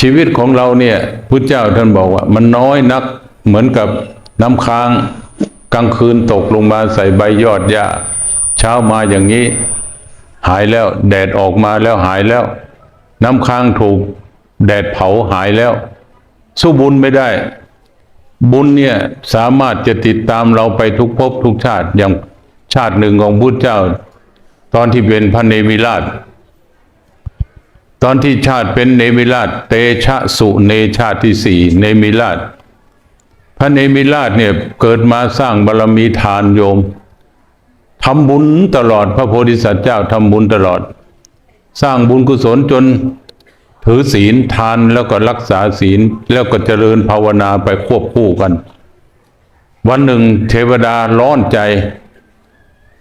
ชีวิตของเราเนี่ยพุทธเจ้าท่านบอกว่า มันน้อยนักเหมือนกับน้ำค้างกลางคืนตกลงมาใส่ใบยอดหญ้าเช้ามาอย่างนี้ หายแล้ว แดดออกมาแล้วหายแล้ว น้ำค้างถูก แดดเผาหายแล้ว สู้บุญไม่ได้ บุญเนี่ยสามารถจะติดตามเราไปทุกภพทุกชาติอย่างชาติหนึ่งของพุทธเจ้า ตอนที่เป็นพระเนมิราช ตอนที่ชาติเป็นเนมิราชเตชะสุเนชาติที่สี่เนมิราช พระเนมิราชเนี่ยเกิดมาสร้างบารมีทานโยมทำบุญตลอดพระโพธิสัตว์เจ้าทำบุญตลอด สร้างบุญกุศลจนถือศีลทานแล้วก็รักษาศีลแล้วก็เจริญภาวนาไปควบคู่กัน วันหนึ่งเทวดาร้อนใจ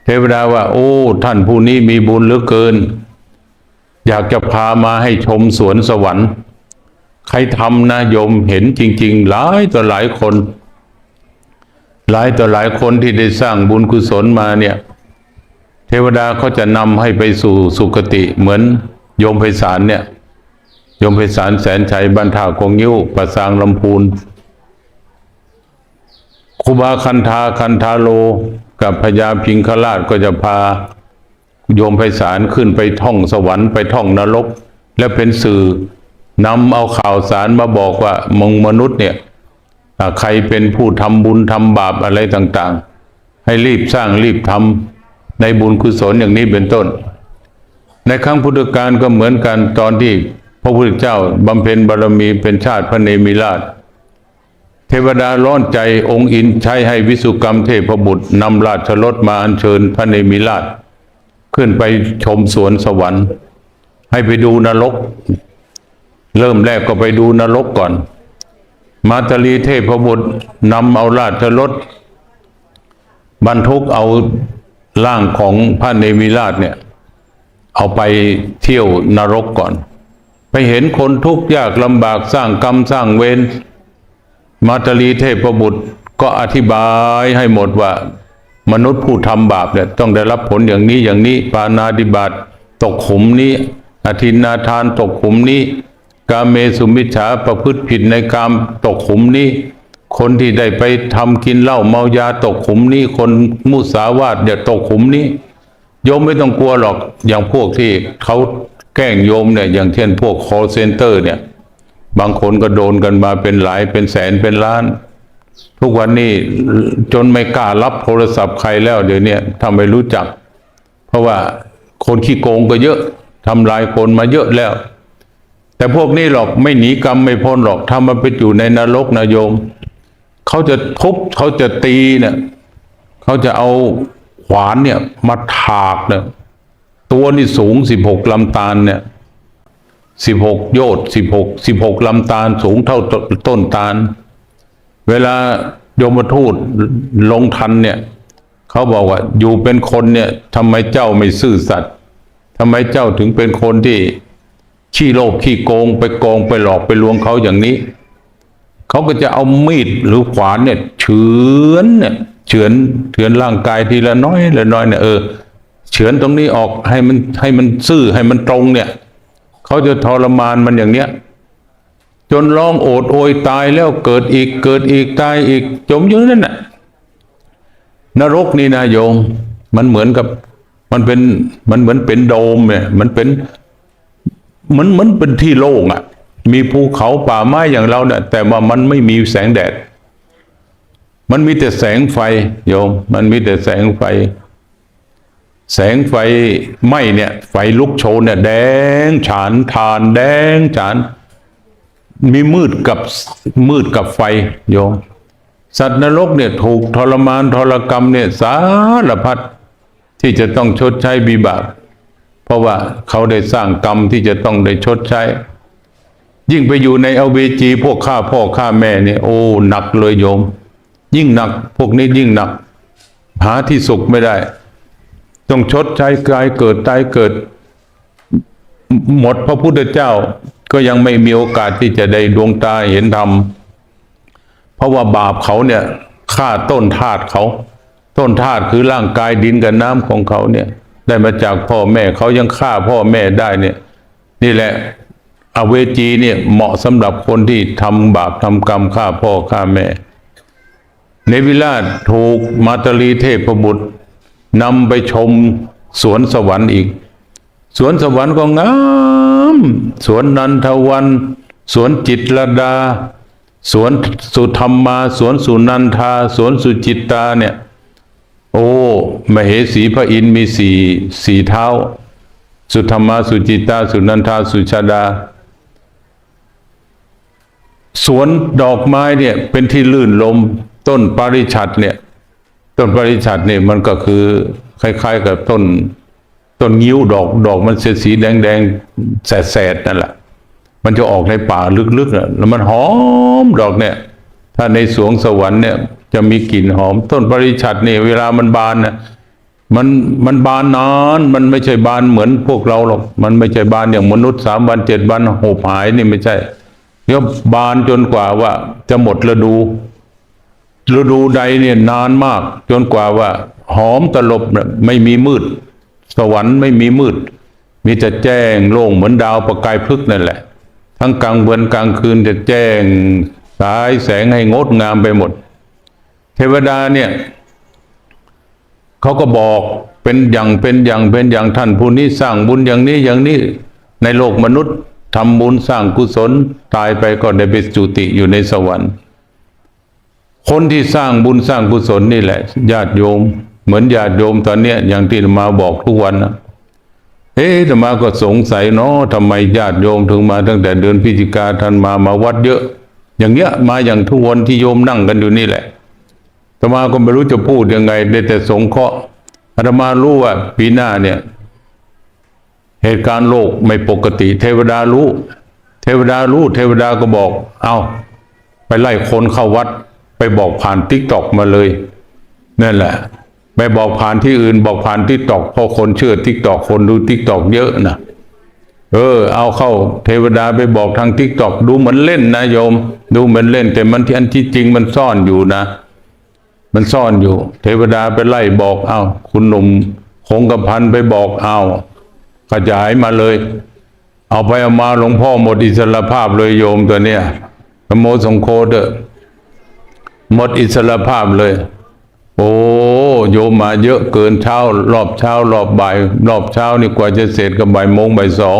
เทวดาว่า โอ้ ท่านผู้นี้มีบุญเหลือเกิน อยากจะพามาให้ชมสวนสวรรค์ ใครทำนะโยมเห็นจริง ๆ หลายต่อหลายคน หลายต่อหลายคนที่ได้สร้างบุญกุศลมาเนี่ย เทวดาเขาจะนำให้ไปสู่สุคติเหมือนโยมไพศาลเนี่ย โยมไพศาลแสนชัยบรรทากงยิ้วประสางลำพูนครูบาคันธาคันธาโล กับพญาพิงคราชก็จะพา โยมไพศาลขึ้นไปท่องสวรรค์ไปท่องนรก และเป็นสื่อนำเอาข่าวสารมาบอกว่ามงมนุษย์เนี่ยใครเป็นผู้ทำบุญทำบาปอะไรต่างๆ ให้รีบสร้างรีบทำในบุญกุศลอย่างนี้เป็นต้น ในครั้งพุทธกาลก็เหมือนกันตอนที่พระพุทธเจ้าบำเพ็ญบารมีเป็นชาติพระเนมิราช เทวดาร้อนใจองค์อินใช้ให้วิสุกรรมเทพบุตรนำราชรถมาอัญเชิญพระเนมิราช ขึ้นไปชมสวนสวรรค์ ให้ไปดูนรก เริ่มแรกก็ไปดูนรกก่อน มาตลีเทพบุตรนำเอาราชรถบรรทุกเอาร่างของพระเนมิราชเนี่ย เอาไปเที่ยวนรกก่อน ไปเห็นคนทุกข์ยากลำบากสร้างกรรมสร้างเวรมาตลีเทพบุตรก็อธิบายให้หมดว่า มนุษย์ผู้ทำบาปเนี่ยต้องได้รับผลอย่างนี้อย่างนี้ปานาติบาตตกขุมนี้ อธินนาทานตกขุมนี้ กาเมสุมิจฉาประพฤติผิดในกามตกขุมนี้ คนที่ได้ไปทำกินเหล้าเมายาตกขุมนี้ คนมุสาวาทเดี๋ยตกขุมนี้โยมไม่ต้องกลัวหรอกอย่างพวกที่เขาแกล้งโยมเนี่ยอย่างเช่นพวก call center เนี่ย บางคนก็โดนกันมาเป็นหลายเป็นแสนเป็นล้าน ทุกวันนี้จนไม่กล้ารับโทรศัพท์ใครแล้วเดี๋ยวนี้ทำไม่รู้จัก เพราะว่าคนขี้โกงก็เยอะทำลายคนมาเยอะแล้ว แต่พวกนี้หรอกไม่หนีกรรมไม่พ้นหรอกถ้ามันไปอยู่ในนรกนะโยมเขาจะทุบเขาจะตีเนี่ยเขาจะเอาขวานเนี่ยมาถากเนี่ยตัวนี่สูงสิบหกลำตาลเนี่ยสิบหกโยชน์สิบหกสิบหกลำตาลสูงเท่าตต้นตาล เวลาโยมทูตลงทันเนี่ยเขาบอกว่า อยู่เป็นคนเนี่ยทำไมเจ้าไม่ซื่อสัตย์ทำไมเจ้าถึงเป็นคนที่ขี้โลภขี้โกง ไปโกงไปหลอกไปลวงเขาอย่างนี้เขาก็จะเอามีดหรือขวานเนี่ยเฉือนเนี่ยเฉือนเฉือนร่างกายทีละน้อยละน้อยเนี่ยเออเฉือนตรงนี้ออกให้มันให้มันซื่อให้มันตรงเนี่ยเขาจะทรมานมันอย่างเนี้ย จนร้องโอดโอยตายแล้วเกิดอีกเกิดอีกตายอีก จมอยู่นั่นน่ะนรกนี่นะโยมมันเหมือนกับ มันเป็นมันเหมือนเป็นโดมเนี่ยมันเป็นเหมันเหมือนเป็นที่โล่งอะ มีภูเขาป่าไม้อย่างเราเนี่ยแต่ว่ามันไม่มีแสงแดด มันมีแต่แสงไฟโยม มันมีแต่แสงไฟ แสงไฟไหมเนี่ย ไฟลุกโชนเนี่ย แดงฉานทาน แดงฉาน มีมืดกับมืดกับไฟโยม สัตว์นรกเนี่ยถูกทรมานทรกรรมเนี่ยสารพัดที่จะต้องชดใช้บีบาปเพราะว่าเขาได้สร้างกรรมที่จะต้องได้ชดใช้ ยิ่งไปอยู่ในเอาเวจีพวกฆ่าพ่อฆ่าแม่เนี่ยโอ้หนักเลยโยม ยิ่งหนัก พวกนี้ยิ่งหนัก หาที่สุขไม่ได้ ต้องชดใช้กายเกิดตายเกิด หมดพระพุทธเจ้า ก็ยังไม่มีโอกาสที่จะได้ดวงตาเห็นธรรม เพราะว่าบาปเขาเนี่ยฆ่าต้นธาตุเขา ต้นธาตุคือร่างกายดินกับน้ำของเขาเนี่ย ได้มาจากพ่อแม่เขายังฆ่าพ่อแม่ได้เนี่ย นี่แหละอเวจีเนี่ยเหมาะสำหรับคนที่ทำบาปทำกรรมฆ่าพ่อฆ่าแม่ ในวิราชถูกมาตาลีเทพบุตรนำไปชมสวนสวรรค์อีก สวนสวรรค์ก็งา สวนนันทวัน สวนจิตรดา สวนสุธรรมา สวนสุนันทา สวนสุจิตตาเนี่ย โอ้มเหสีพระอินทร์มีสี่สี่เท้า สุธรรมาสุจิตตา สุนันทา สุชาดา สวนดอกไม้เนี่ยเป็นที่ลื่นลมต้นปริชัดเนี่ย ต้นปริชัดเนี่ยมันก็คือคล้าย ๆ กับต้น ต้นงิ้วดอกดอกมันเสียสีแดงๆแสดๆนั่นแหละ มันจะออกในป่าลึกๆน่ะแล้วมันหอมดอกเนี่ย ถ้าในสวงสวรรค์เนี่ย จะมีกลิ่นหอม ต้นปริชัดเนี่ยเวลามันบานน่ะมันมันบานนาน มันไม่ใช่บานเหมือนพวกเราหรอก มันไม่ใช่บานอย่างมนุษย์สามวันเจ็ดวันหบหายนี่ไม่ใช่เดี๋ยวบานจนกว่าว่า จะหมดฤดูฤดูใดเนี่ยนานมาก จนกว่าว่า หอมตลบไม่มีมืด สวรรค์ไม่มีมืด มีแต่แจ้งโล่งเหมือนดาวประกายพฤกนั่นแหละ ทั้งกลางวันกลางคืนจะแจ้งสายแสงให้งดงามไปหมด เทวดาเนี่ยเขาก็บอกเป็นอย่างเป็นอย่างเป็นอย่างท่านผู้นี้สร้างบุญอย่างนี้อย่างนี้ในโลกมนุษย์ทำบุญสร้างกุศลตายไปก็ได้ไปจุติอยู่ในสวรรค์ คนที่สร้างบุญสร้างกุศลนี่แหละญาติโยม เหมือนญาติโยมตอนเนี้ยอย่างที่มาบอกทุกวันนะเอ๊ะอาตมาก็สงสัยเนาะทำไมญาติโยมถึงมาตั้งแต่เดือนพฤศจิกาท่านมามาวัดเยอะ อย่างเงี้ยมาอย่างทุกวันที่โยมนั่งกันอยู่นี่แหละอาตมาก็ไม่รู้จะพูดยังไง ได้แต่สงเคราะห์อาตมารู้ว่าปีหน้าเนี่ย เหตุการณ์โลกไม่ปกติ เทวดารู้ เทวดารู้ เทวดาก็บอก เอาไปไล่คนเข้าวัด ไปบอกผ่านทิกตอกมาเลยนั่นแหละ ไปบอกผ่านที่อื่น บอกผ่านทิกตอกเพราะคนเชื่อทิกตอกคนดูทิกตอกเยอะนะเออ เอาเข้าเทวดาไปบอกทางทิกตอกดูเหมือนเล่นนะโยม ดูเหมือนเล่น แต่มันที่อันที่จริงมันซ่อนอยู่นะ มันซ่อนอยู่ เทวดาไปไล่บอกเอาคุณหนุ่มคงกระพันไปบอกเอาขยายมาเลย เอาไปเอามาหลวงพ่อหมดอิสรภาพเลยโยมตัวเนี้ยโมสงโคเดหมดอิสรภาพเลย โอ้โยมมาเยอะเกินเช้า รอบเช้า รอบบ่าย รอบเช้านี่กว่าจะเสร็จก็บ่ายโมงบ่ายสอง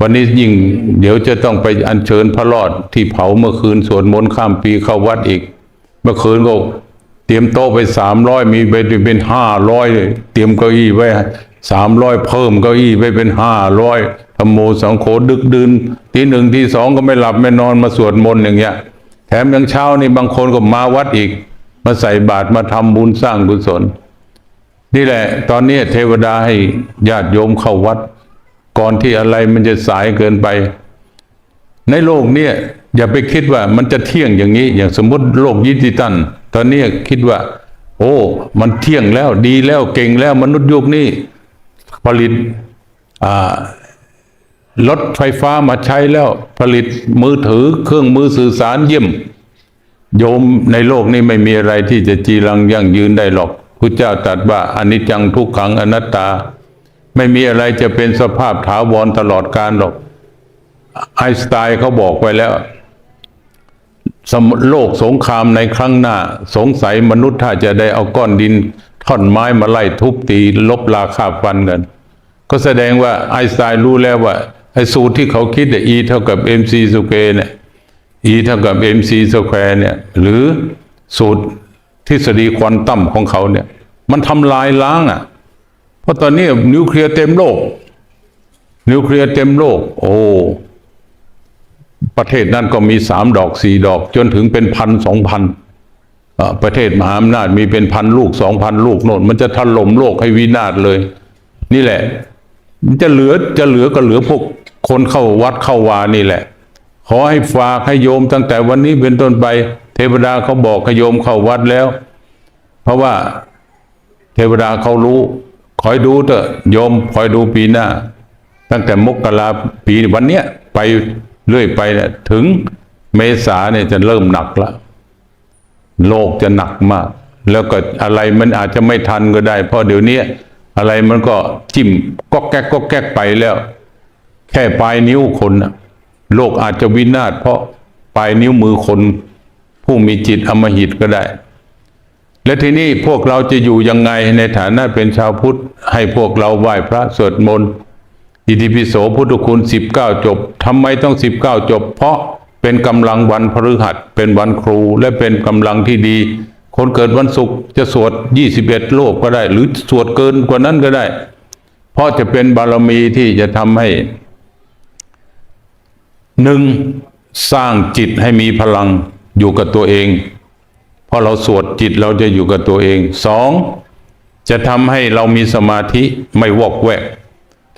วันนี้ยิ่งเดี๋ยวจะต้องไปอัญเชิญพระรอดที่เผาเมื่อคืนสวดมนต์ข้ามปีเข้าวัดอีก เมื่อคืนก็เตรียมโต๊ะไปสามร้อยมีไปเป็นห้าร้อยเลยเตรียมเก้าอี้ไว้สามร้อยเพิ่มเก้าอี้ไปเป็นห้าร้อยธรรมโมสังโฆดึกดื่นทีหนึ่งทีสองก็ไม่หลับไม่นอนมาสวดมนต์อย่างเงี้ย แถมยังเช้านี่บางคนก็มาวัดอีก มาใส่บาตรมาทำบุญสร้างกุศล นี่แหละ ตอนนี้เทวดาให้ญาติโยมเข้าวัด ก่อนที่อะไรมันจะสายเกินไป ในโลกเนี่ย อย่าไปคิดว่ามันจะเที่ยงอย่างนี้ อย่างสมมติโลกยิติตัน ตอนนี้คิดว่า โอ้ มันเที่ยงแล้วดีแล้วเก่งแล้วมนุษย์ยุคนี้ผลิตรถไฟฟ้ามาใช้แล้วผลิตมือถือเครื่องมือสื่อสารเยี่ยม โยมในโลกนี้ไม่มีอะไรที่จะจีรังยั่งยืนได้หรอกพุทธเจ้าตรัสว่าอนิจจังทุกขังอนัตตา ไม่มีอะไรจะเป็นสภาพถาวรตลอดกาลหรอกไอสไตน์เขาบอกไว้แล้วโลกสงครามในครั้งหน้า สงสัยมนุษย์ถ้าจะได้เอาก้อนดินท่อนไม้มาไล่ทุบตีลบราคาฟันกัน ก็แสดงว่าไอสไตน์รู้แล้วว่าไอสูตรที่เขาคิดเนี่ย E เท่ากับ mc สแควร์เนี่ย E เท่ากับ mc สแควร์เนี่ยหรือสูตรทฤษฎีควอนตัมของเขาเนี่ย มันทำลายล้างอะ เพราะตอนนี้นิวเคลียร์เต็มโลก นิวเคลียร์เต็มโลก โอ้ประเทศนั้นก็มีสามดอกสี่ดอก จนถึงเป็นพันสองพันประเทศมหาอำนาจมีเป็นพันลูกสองพันลูกโน่นมันจะถล่มโลกให้วินาศเลย นี่แหละ จะเหลือจะเหลือก็เหลือพวกคนเข้าวัดเข้าวานี่แหละ ขอให้ฝากให้โยมตั้งแต่วันนี้เป็นต้นไป เทวดาเขาบอกให้โยมเข้าวัดแล้ว เพราะว่าเทวดาเขารู้ คอยดูเถอะโยมคอยดูปีหน้า ตั้งแต่มกราปีวันเนี้ยไปเรื่อยไปเนี่ยถึงเมษาเนี่ยจะเริ่มหนักละโลกจะหนักมาก แล้วก็อะไรมันอาจจะไม่ทันก็ได้ เพราะเดี๋ยวนี้อะไรมันก็จิ้มก็แก๊กก็แก๊กไปแล้ว แค่ปลายนิ้วคนน่ะ โลกอาจจะวินาศเพราะปลายนิ้วมือคนผู้มีจิตอมหิตก็ได้ และทีนี้พวกเราจะอยู่ยังไงในฐานะเป็นชาวพุทธ ให้พวกเราไหว้พระสวดมนต์อิติปิโสพุทธคุณสิบเก้าจบทำไมต้องสิบเก้าจบ เพราะเป็นกำลังวันพฤหัสเป็นวันครูและเป็นกำลังที่ดี คนเกิดวันศุกร์จะสวดยี่สิบเอ็ดโลกก็ได้ หรือสวดเกินกว่านั้นก็ได้ เพราะจะเป็นบารมีที่จะทำให้ หนึ่งสร้างจิตให้มีพลังอยู่กับตัวเองพอเราสวดจิตเราจะอยู่กับตัวเองสองจะทำให้เรามีสมาธิไม่วอกแวก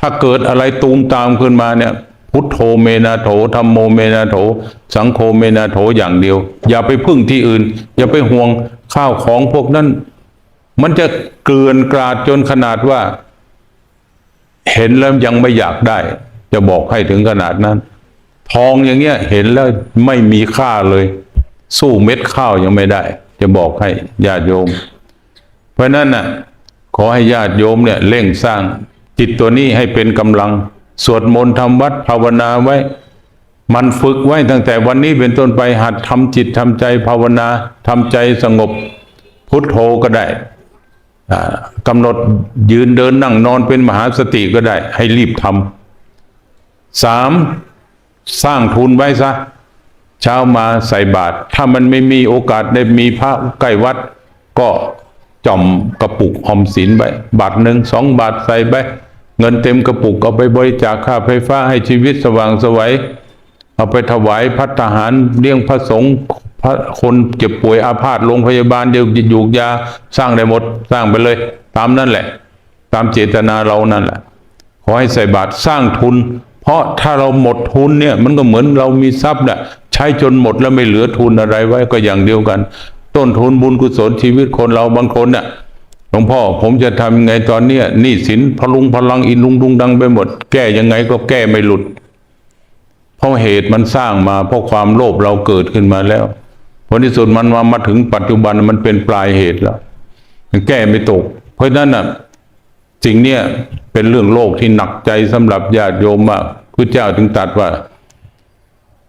ถ้าเกิดอะไรตูมตามขึ้นมาเนี่ย พุทโธเมนาโถธรรมโมเมนาโถ สังโฆเมนาโถอย่างเดียว อย่าไปพึ่งที่อื่น อย่าไปห่วงข้าวของพวกนั้น มันจะเกลื่อนกราดจนขนาดว่า เห็นแล้วยังไม่อยากได้ จะบอกให้ถึงขนาดนั้น ทองอย่างเงี้ยเห็นแล้วไม่มีค่าเลย สู้เม็ดข้าวยังไม่ได้ จะบอกให้ญาติโยม เพราะนั้นน่ะ ขอให้ญาติโยมเนี่ยเร่งสร้างจิตตัวนี้ให้เป็นกำลัง สวดมนต์ทำวัดภาวนาไว้ มันฝึกไว้ตั้งแต่วันนี้เป็นต้นไปหัดทำจิตทำใจภาวนาทำใจสงบ พุทโธก็ได้กำหนดยืนเดินนั่งนอนเป็นมหาสติก็ได้ ให้รีบทำสาม สร้างทุนไว้ซะ เช้ามาใส่บาตรถ้ามันไม่มีโอกาสได้มีพระใกล้วัด ก็จอมกระปุกออมสินไปบาทหนึ่งสองบาทใส่ไปเงินเต็มกระปุกเอาไปบริจาคค่าไฟฟ้าให้ชีวิตสว่างสวัยเอาไปถวายพัฒหารเลี้ยงพระสงฆ์พระคนเจ็บป่วยอาพาธโรงพยาบาลเดียวอยู่ยาสร้างได้หมดสร้างไปเลย ตามนั่นแหละ ตามเจตนาเรานั่นแหละ ขอให้ใส่บาตรสร้างทุน เพราะถ้าเราหมดทุนเนี่ยมันก็เหมือนเรามีทรัพย์เนี่ยใช้จนหมดแล้วไม่เหลือทุนอะไรไว้ก็อย่างเดียวกัน ต้นทุนบุญกุศลชีวิตคนเราบางคนเนี่ยหลวงพ่อผมจะทำยังไงตอนเนี้ยหนี้สินพลุงพลังอินลุงดุงดังไปหมด แก้ยังไงก็แก้ไม่หลุด เพราะเหตุมันสร้างมา เพราะความโลภเราเกิดขึ้นมาแล้วผลที่สุดมันมามาถึงปัจจุบันมันเป็นปลายเหตุแล้วมันแก้ไม่ตก เพราะฉะนั้นน่ะ สิ่งเนี้ยเป็นเรื่องโลกที่หนักใจสำหรับญาติโยมมากพระเจ้าถึงตรัสว่า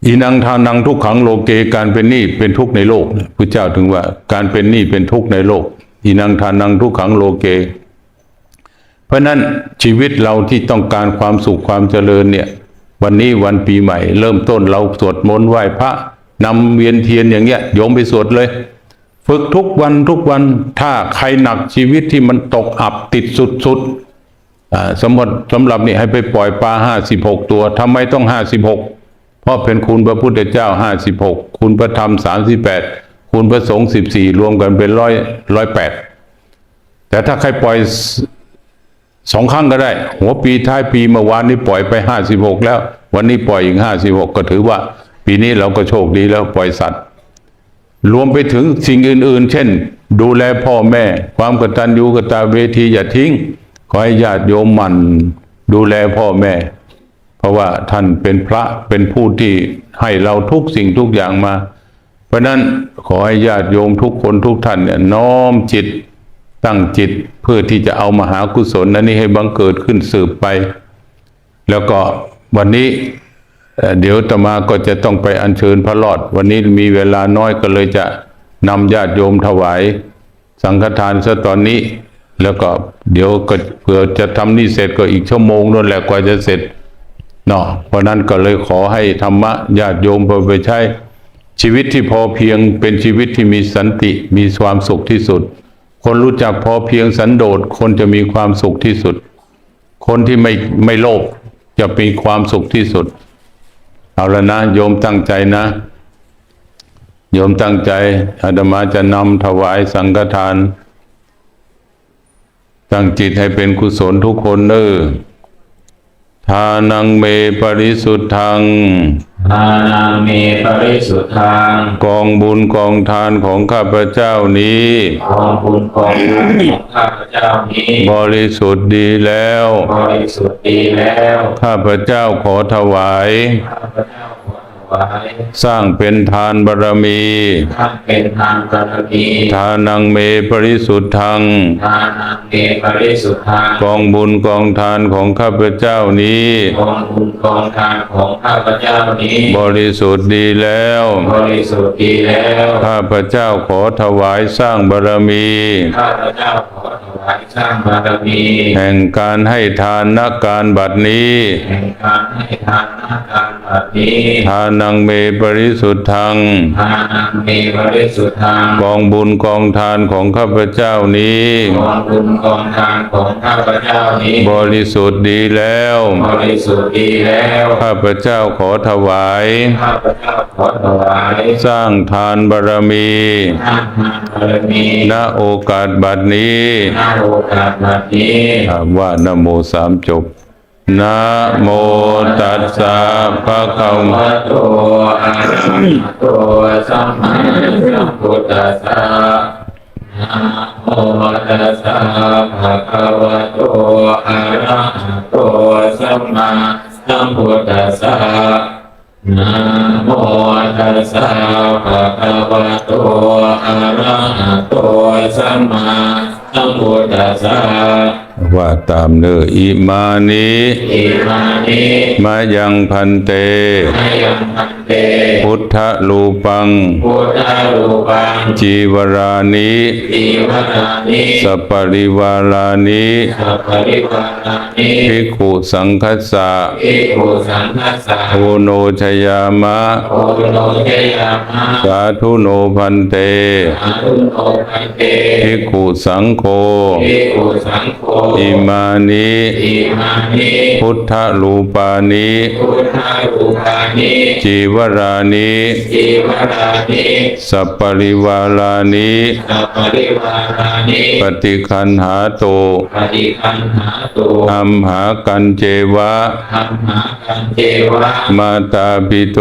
อีนังทานังทุกขังโลเกการเป็นหนี้เป็นทุกข์ในโลกพระเจ้าถึงว่า การเป็นหนี้เป็นทุกข์ในโลก อีนังทานังทุกขังโลเก เพราะนั้นชีวิตเราที่ต้องการความสุขความเจริญเนี่ย วันนี้วันปีใหม่ เริ่มต้นเราสวดมนต์ไหว้พระนำเวียนเทียนอย่างเงี้ยโยมไปสวดเลย ฝึกทุกวันทุกวันถ้าใครหนักชีวิตที่มันตกอับติดสุดๆอ่าสมมติสำหรับนี่ให้ไปปล่อยปลาห้าสิบหกตัวทำไมต้องห้าสิบหกเพราะเป็นคุณพระพุทธเจ้าห้าสิบหกคุณพระธรรมสามสิบแปดคุณพระสงฆ์สิบสี่รวมกันเป็นร้อยร้อยแปดแต่ถ้าใครปล่อยสองครั้งก็ได้ หัวปีท้ายปีเมื่อวานนี้ปล่อยไปห้าสิบหกแล้ว วันนี้ปล่อยอีกห้าสิบหกก็ถือว่า ปีนี้เราก็โชคดีแล้วปล่อยสัตว์ รวมไปถึงสิ่งอื่น ๆ เช่น ดูแลพ่อแม่ ความกตัญญูกตเวทีอย่าทิ้ง ขอให้ญาติโยมมันดูแลพ่อแม่ เพราะว่าท่านเป็นพระเป็นผู้ที่ให้เราทุกสิ่งทุกอย่างมา เพราะนั้นขอให้ญาติโยมทุกคนทุกท่านเนี่ยน้อมจิตตั้งจิตเพื่อที่จะเอามหากุศลนั้นนี้ให้บังเกิดขึ้นสืบไป แล้วก็วันนี้ เดี๋ยวตมาก็จะต้องไปอัญเชิญพระรอด วันนี้มีเวลาน้อยก็เลยจะนำญาติโยมถวาย สังฆทานซะตอนนี้ แล้วก็เดี๋ยวก็เผื่อจะทำนี่เสร็จก็อีกชั่วโมงนั่นแหละกว่าจะเสร็จเนาะเพราะนั้นก็เลยขอให้ธรรมะญาติโยมเอไปใช้ชีวิตที่พอเพียงเป็นชีวิตที่มีสันติมีความสุขที่สุด คนรู้จักพอเพียงสันโดษคนจะมีความสุขที่สุด คนที่ไม่ไม่โลภจะมีความสุขที่สุด เอาละนะ โยมตั้งใจนะ โยมตั้งใจอาตมาจะนำถวายสังฆทาน ตั้งจิตให้เป็นกุศลทุกคนเนอทานังเมปริสุทธัง อานาเมปริสุทธังกองบุญกองทานของข้าพเจ้านี้ กองบุญกองบุญของข้าพเจ้านี้ บริสุทธิ์ดีแล้ว บริสุทธิ์ดีแล้ว ข้าพเจ้าขอถวายข้าพเจ้า ขอถววายสร้างเป็นทานบารมีท่านเป็นทางกรณีทานังเมปริสุทธังทานังเกปริสุทธากองบุญกองทานของข้าพเจ้านี้กองบุญกองทานของข้าพเจ้านี้ บริสุทธิ์ดีแล้ว บริสุทธิ์ดีแล้ว ข้าพเจ้าขอถวายสร้างบารมี ข้าพเจ้าขอถวาย สร้างบารมีแห่งการให้ทานนักการบัดนี้แห่งการให้ทานนาการแบบนี้ทานังเมปริสุทธังทานังเกปริสุทธากองบุญกองทานของข้าพเจ้านี้กองบุญกองทานของข้าพเจ้านี้ บริสุทธิ์ดีแล้วบริสุทธิ์ดีแล้วข้าพเจ้าขอถวายข้าพเจ้าขอถวาย สร้างทานบารมีทานทานบารมีณโอกาสบัดนี้ณโอกาสแบบนี้ถามว่านโมสามจบนะโมตัสสะภะคะวะโตอะระหะโตสัมมาสัมพุทธัสสะนะโมตัสสะภะคะวะโตอะระหะโตสัมมาสัมพุทธัสสะนะโมตัสสะภะคะวะโตอะระหะโตสัมมา amor das Zara. ว่าตามเนื้ออิมานิอิมานิมายังพันเตมยังพันเต พุทธลูปัง พุทธรูปัง จีวรานิจีวรานิสัปปริวารานิสัพปริวารานิภิกขุสังคัสสะอิภูสังคัสสะโอโนชยามะโอโนเจยามะ สาธุโนพันเตอารุโนพันเตภิกขุสังโฆอิภูสังโฆอิมานิอิมานิพุทธลูปานิพุทธรูปานิจีวรานิจีวรานิสัปปริวารานิสัพปริวารานิปฏิคันหาโตปฏิคันหาตุอัมหากันเจวะธรรมะกันเจวะ มาตาปิโต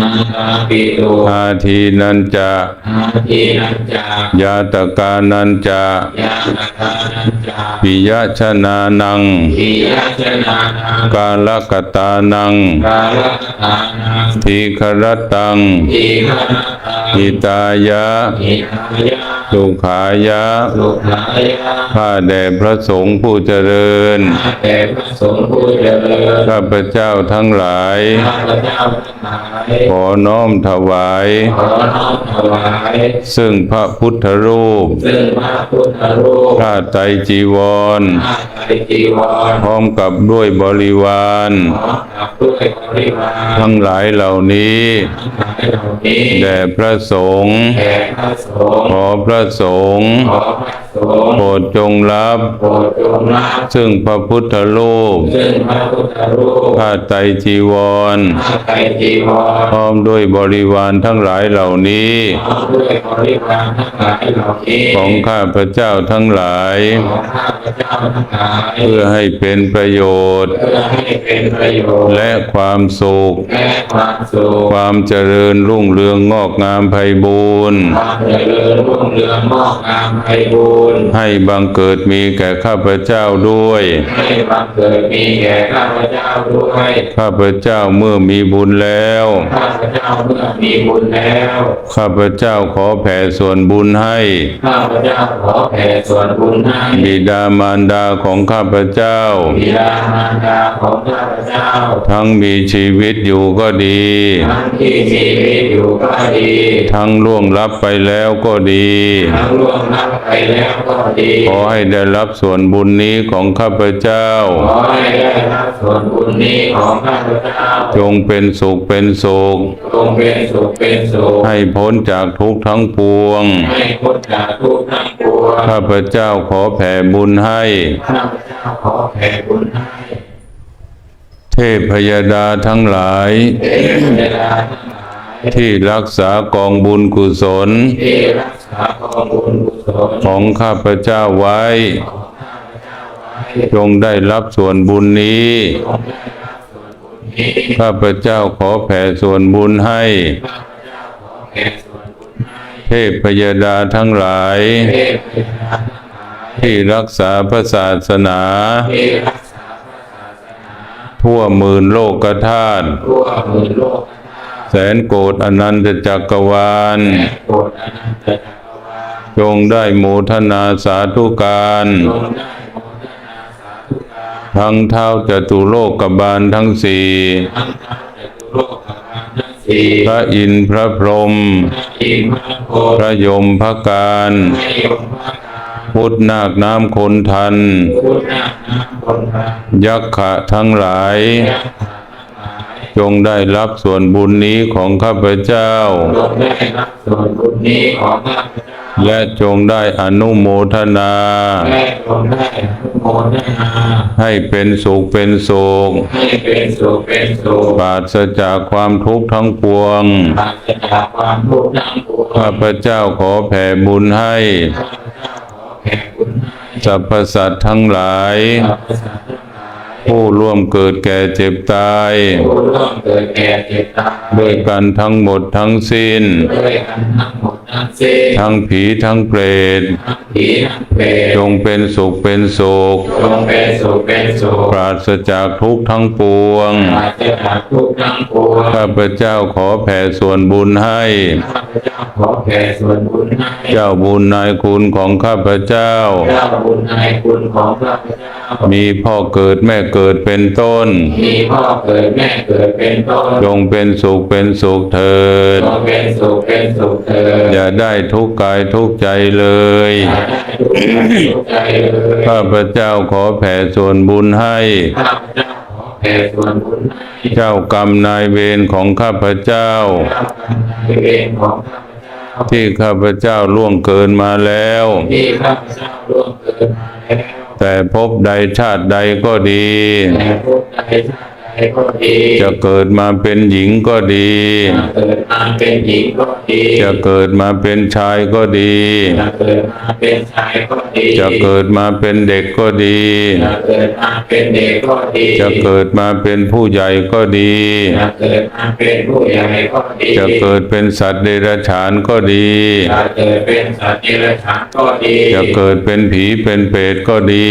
นาตาปิโตอาทีนันจะอาทีนันจายาตกานันจะยาตทานันจาปิยชนานังปิยชนานัง กาลกตานัง กาลทานังทีครตังทีฆนาตาหิตายะหิทายะ สุขายะ สุขายะ ข้าแด่พระสงฆ์ผู้เจริญ ข้าแต่พระสงฆ์ผู้เจริญ ข้าพเจ้าทั้งหลาย ข้าพเจ้าทั้งหลาย ขอน้อมถวาย ขอน้อมถวาย ซึ่งพระพุทธรูป ซึ่งพระพุทธรูป ข้าไตรจีวร ข้าไตรจีวร พร้อมกับด้วยบริวารพร้อมกับด้วยบริวาร ทั้งหลายเหล่านี้ทั้งหลายเหล่านี้แด่พระสงฆ์ แด่พระสงฆ์ ขอพระสงฆ์ขอพระ สงฆ์โปรดจงรับโปรดจงรับซึ่งพระพุทธรูปซึ่งพระพุทธรูปข้าไตรจีวรข้าไตรจีวรพร้อมด้วยบริวารทั้งหลายเหล่านี้พร้อมด้วยบริวารทั้งหลายเหล่านี้ของข้าพเจ้าทั้งหลายของข้าพเจ้าทั้งหลายเพื่อให้เป็นประโยชน์เพื่อให้เป็นประโยชน์และความสุขและความสุขความเจริญรุ่งเรืองงอกงามไพบูรณ์ความเจริญรุ่งเรืองงอกงามไพบูรณ์ให้บังเกิดมีแก่ข้าพเจ้าด้วย ให้บังเกิดมีแก่ข้าพเจ้าด้วย ข้าพเจ้าเมื่อมีบุญแล้ว ข้าพเจ้าเมื่อมีบุญแล้ว ข้าพเจ้าขอแผ่ส่วนบุญให้ ข้าพเจ้าขอแผ่ส่วนบุญให้ บิดามารดาของข้าพเจ้า บิดามารดาของข้าพเจ้า ทั้งมีชีวิตอยู่ก็ดี ทั้งที่ชีวิตอยู่ก็ดี ทั้งล่วงลับไปแล้วก็ดี ทั้งล่วงลับไปแล้วก็ดีขอให้ได้รับส่วนบุญนี้ของข้าพเจ้า ขอให้ได้รับส่วนบุญนี้ของข้าพเจ้า จงเป็นสุขเป็นสุข จงเป็นสุขเป็นสุข ให้พ้นจากทุกข์ทั้งปวง ให้พ้นจากทุกข์ทั้งปวง ข้าพเจ้าขอแผ่บุญให้ ข้าพเจ้าขอแผ่บุญให้ เทพยดาทั้งหลายเวลาทั้งหลาย ที่รักษากองบุญกุศล ที่รักษากองบุญกุศล ของข้าพเจ้าไว้ของข้าพเจ้าไว้ จงได้รับส่วนบุญนี้ ข้าพเจ้าขอแผ่ส่วนบุญให้เจ้าขอแผ่ส่วนบุญให้เทพยดาทั้งหลายทพเวลาทั้งหลาย ที่รักษาพระศาสนา ทั่วหมื่นโลกธาตุทั่วหมื่นโลกธาตุสนโกดอนันตจักรวาล จงได้โมทนาสาธุการทั้งเท้าจตุโลกบาลทั้งสี่ทั้งทั้งจตุโลกบาลทั้งสี่พระอินทร์พระพรหมพระยมพระการ พุทธนาคน้ำคนทัน ยักษ์ขะทั้งหลายยักษ์ขาทั้งหลาย จงได้รับส่วนบุญนี้ของข้าพเจ้า จงได้รับส่วนบุญนี้ของข้าพเจ้าและจงได้อนุโมทนาและจงได้อนุโมทนา ให้เป็นสุขเป็นสุข ให้เป็นสุขเป็นสุข ปราศจากความทุกข์ทั้งปวง ปราศจากความทุกข์ทั้งปวง ข้าพเจ้าขอแผ่บุญให้ข้าพเจ้าขอแผ่บุญให้สรรพสัตว์ทั้งหลายสรรพสัตว์ทั้งหลายผู้ร่วมเกิดแก่เจ็บตาย ผู้ร่วมเกิดแก่เจ็บตายด้วยกันทั้งหมดทั้งสิ้นด้วยกันทั้งหมดทั้งสิ้นทั้งผีทั้งเปรตทั้งผีทั้งเปรตจงเป็นสุขเป็นสุขจงเป็นสุขเป็นสุขปราศจากทุกข์ทั้งปวงปราศจากทุกข์ทั้งปวงข้าพเจ้าขอแผ่ส่วนบุญให้ข้าพเจ้าขอแผ่ส่วนบุญให้เจ้าบุญนายคุณของข้าพเจ้าเจ้าบุญในคุณของข้าพเจ้ามีพ่อเกิดแม่เกิดเป็นต้นมีพ่อเกิดแม่เกิดเป็นต้น จงเป็นสุขเป็นสุขเถิดจงเป็นสุขเป็นสุขเถิดอย่าได้ทุกข์กายทุกข์ใจเลยอย่าได้ทุกข์ทุกข์ใจเลย ข้าพเจ้าขอแผ่ส่วนบุญให้ข้าพเจ้าขอแผ่ส่วนบุญให้เจ้ากรรมนายเวรของข้าพเจ้าเจ้ากรรมนายเวรของข้าพเจ้า ที่ข้าพเจ้าล่วงเกินมาแล้วที่ข้าพเจ้าล่วงเกินมาแล้วแต่พบใดชาติใดก็ดีแต่พวกใดชาติใด ก็ดี จะเกิดมาเป็นหญิงก็ดี จะเกิดมาเป็นหญิงก็ดี จะเกิดมาเป็นชายก็ดี จะเกิดมาเป็นชายก็ดี จะเกิดมาเป็นเด็กก็ดี จะเกิดมาเป็นเด็กก็ดี จะเกิดมาเป็นผู้ใหญ่ก็ดี จะเกิดมาเป็นผู้ใหญ่ก็ดี จะเกิดเป็นสัตว์เดรัจฉานก็ดี จะเกิดเป็นสัตว์เดรัจฉานก็ดี จะเกิดเป็นผีเป็นเปรตก็ดี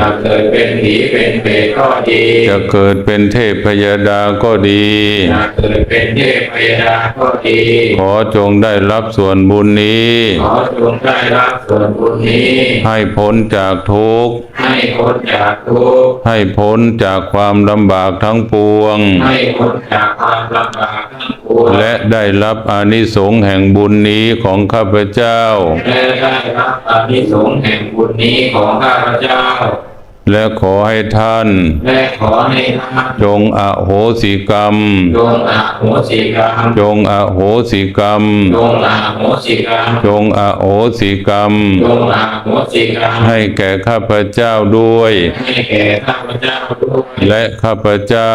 จะเกิดเป็นผีเป็นเปรตก็ดี จะเกิดเป็นเทพพยดาก็ดีจะเกิดเป็นเทพพยดาก็ดี ขอจงได้รับส่วนบุญนี้ ขอจงได้รับส่วนบุญนี้ ให้พ้นจากทุกข์ให้พ้นจากทุกข์ให้พ้นจากความลำบากทั้งปวง ให้พ้นจากความลำบากทั้งปวง และได้รับอานิสงส์แห่งบุญนี้ของข้าพเจ้าและได้รับอานิสงส์แห่งบุญนี้ของข้าพเจ้า และขอให้ท่าน และขอให้ท่าน จงอโหสิกรรม จงอโหสิกรรม จงอโหสิกรรม จงอโหสิกรรม จงอโหสิกรรม จงอโหสิกรรม ให้แก่ข้าพเจ้าด้วย ให้แก่ข้าพเจ้าด้วย และข้าพเจ้า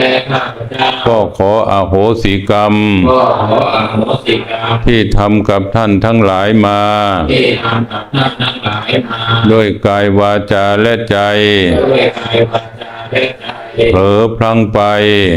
และข้าพเจ้า ก็ขออโหสิกรรม ก็ขออโหสิกรรม ที่ทำกับท่านทั้งหลายมา ที่ทำกับท่านทั้งหลายมา ด้วยกายวาจาและใจด้วยกายวาจาและใจเผลอพลั้งไป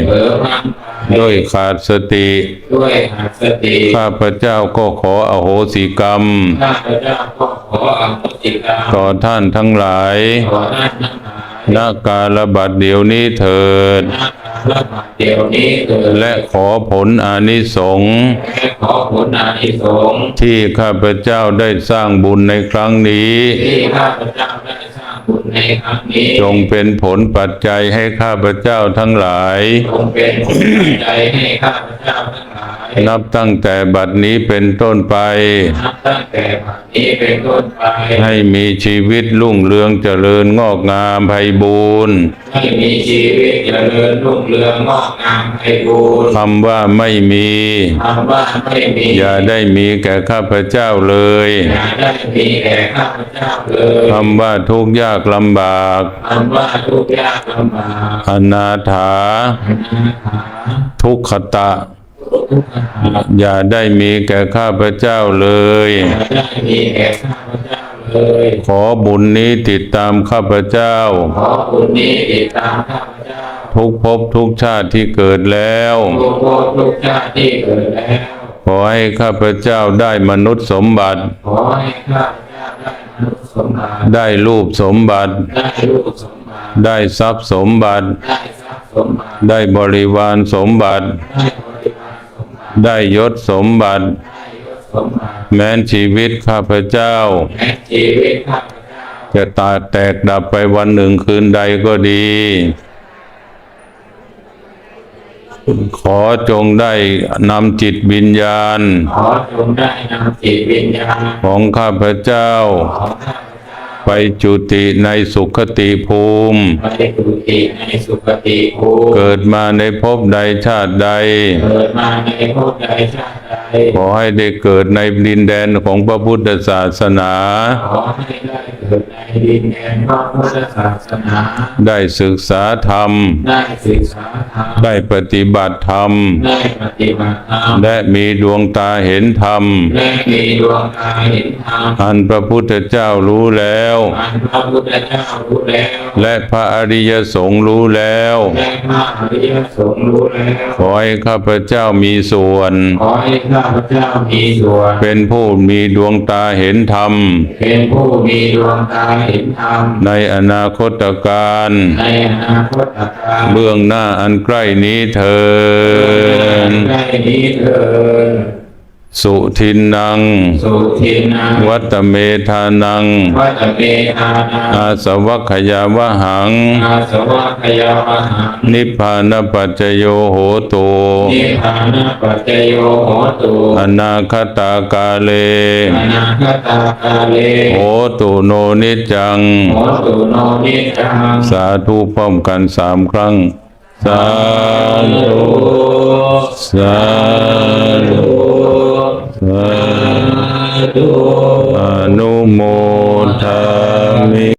เผลอพลั้งไป ด้วยขาดสติด้วยหัสติข้าพเจ้าก็ขออโหสิกรรมข้าพเจ้าก็ขออโหสิกรรม ต่อท่านทั้งหลายขอท่านทั้งหลายณกาลบัดเดี๋ยวนี้เถิดณการละบัดเดี๋ยวนี้เถิดและขอผลอานิสงส์และขอผลอานิสงส์ที่ข้าพเจ้าได้สร้างบุญในครั้งนี้ ในครั้งนี้ จงเป็นผลปัจจัยให้ข้าพเจ้าทั้งหลาย จงเป็นผลปัจจัยให้ข้าพเจ้าทั้งหลาย นับตั้งแต่บัดนี้เป็นต้นไป นับตั้งแต่บัดนี้เป็นต้นไป ให้มีชีวิตรุ่งเรืองเจริญงอกงามไพบูรณ์ให้มีชีวิตเจริญรุ่งเรืองงอกงามไพบูรณ์คำว่าไม่มีคำว่าไม่มี อย่าได้มีแก่ข้าพเจ้าเลยอย่าได้มีแก่ข้าพเจ้าเลยคำว่าทุกข์ยากลำบากคำว่าทุกข์ยากลำบากอนาถาอนาถาทุกขตะทุกข์หา อย่าได้มีแก่ข้าพเจ้าเลยอย่าได้มีแก่ข้าพเจ้าเลย ขอบุญนี้ติดตามข้าพเจ้า ขอบุญนี้ติดตามข้าพเจ้า ทุกภพทุกชาติที่เกิดแล้ว ทุกภพทุกชาติที่เกิดแล้ว ขอให้ข้าพเจ้าได้มนุษย์สมบัติ ขอให้ข้าพเจ้าได้มนุษย์สมบัติ ได้รูปสมบัติ ได้ลูกสมบัติ ได้ทรัพย์สมบัติ ได้ทรัพย์สมบัติ ได้บริวารสมบัติได้ ได้ยศสมบัติสมบัติแม้นชีวิตข้าพเจ้าแม้ชีวิตข้าพเจ้า จะตาแตกดับไปวันหนึ่งคืนใดก็ดี ขอจงได้นำจิตวิญญาณ ขอจงได้นำจิตวิญญาณของข้าพเจ้า ไปจุติในสุขติภูมิ ไปสุติในสุคติภูมิ เกิดมาในภพใดชาติใด เกิดมาในภพใดชาติใด ขอให้ได้เกิดในดินแดนของพระพุทธศาสนา ขอให้ได้เกิ ดในดินแดนพระพุทธศาสนา ได้ศึกษาธรรม ได้ศึกษาธรรม ได้ปฏิบัติธรรม ได้ปฏิบัติธรรม และมีดวงตาเห็นธรรม และมีดวงตาเห็นธรรม อันพระพุทธเจ้ารู้แล้ว อันพระพุทธเจ้ารู้แล้ว และพระอริยสงฆ์รู้แล้วและพระอริยสงฆ์รู้แล้ว ขอให้ข้าพเจ้ามีส่วน ขอให้ข้าพเจ้ามีส่วน เป็นผู้มีดวงตาเห็นธรรม เป็นผู้มีดวงตาเห็นธรรม ในอนาคตการ ในอนาคตการ เบื้องหน้าอันใกล้นี้เถินได้นี้เถิด สุทินนัง สุทินัง วัตเมธานัง วัตเมธานัง อาสวัคยาวหัง อาสวะขยาวหัง นิพพานปัจจโยโหตุ นิพพานะปัจจโยโหตุ อนาคตากาเล อนาคตากาเล โหตุโนนิจจัง โหตุโนนิจัง สาธุพร้อมกันสามครั้ง สาธุ สาธุ สาธุอนุโมทามิ